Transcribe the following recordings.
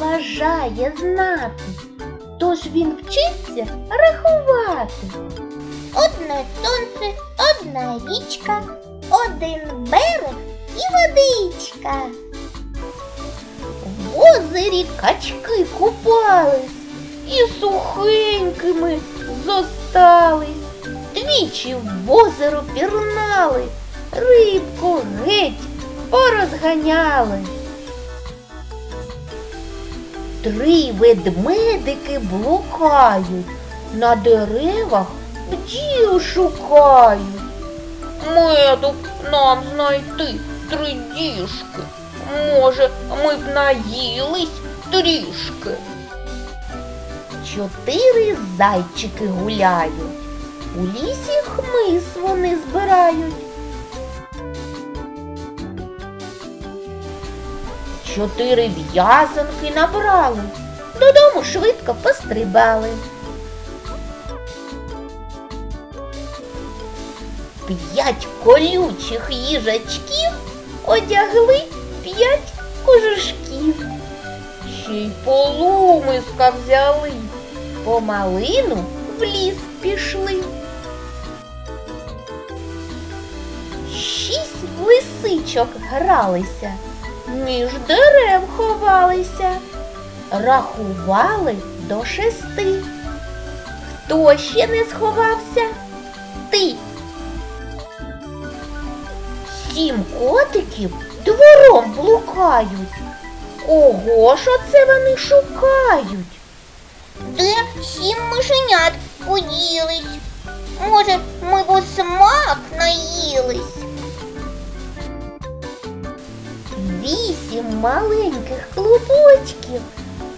бажає знати, тож він вчиться рахувати. Одне сонце, одна річка, один берег і водичка. В озері качки купались і сухенькими зостались. Двічі в озеро пірнали, рибку геть порозганяли. Три ведмедики блукають, на деревах бджіл шукають. Меду нам знайти три діжки. Може, ми б наїлись трішки. Чотири зайчики гуляють. У лісі хмиз вони збирають. Чотири в'язанки набрали. Додому швидко пострибали. П'ять колючих їжачків одягли п'ять кожушків. Ще й полумиска взяли, по малину в ліс пішли. Шість лисичок гралися, між дерев ховалися, рахували до шести. Хто ще не сховався? Ти. Сім котиків двором блукають. Кого ж оце вони шукають? Де сім мишенят поділись? Вісім маленьких клубочків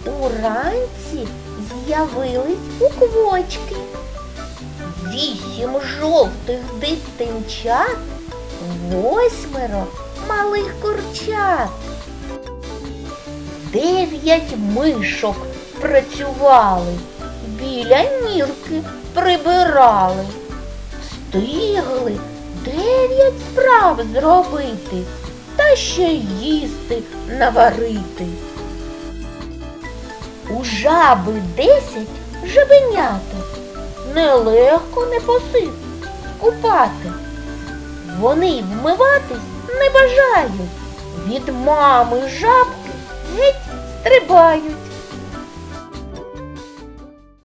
уранці з'явились у. Вісім жовтих дитинчат, восьмеро малих курчат. Дев'ять мишок працювали, біля нірки прибирали. Встигли дев'ять справ зробити та ще їсти наварити. У жаби десять жабеняток нелегко не посити купати. Вони вмиватись не бажають, від мами жабки геть стрибають.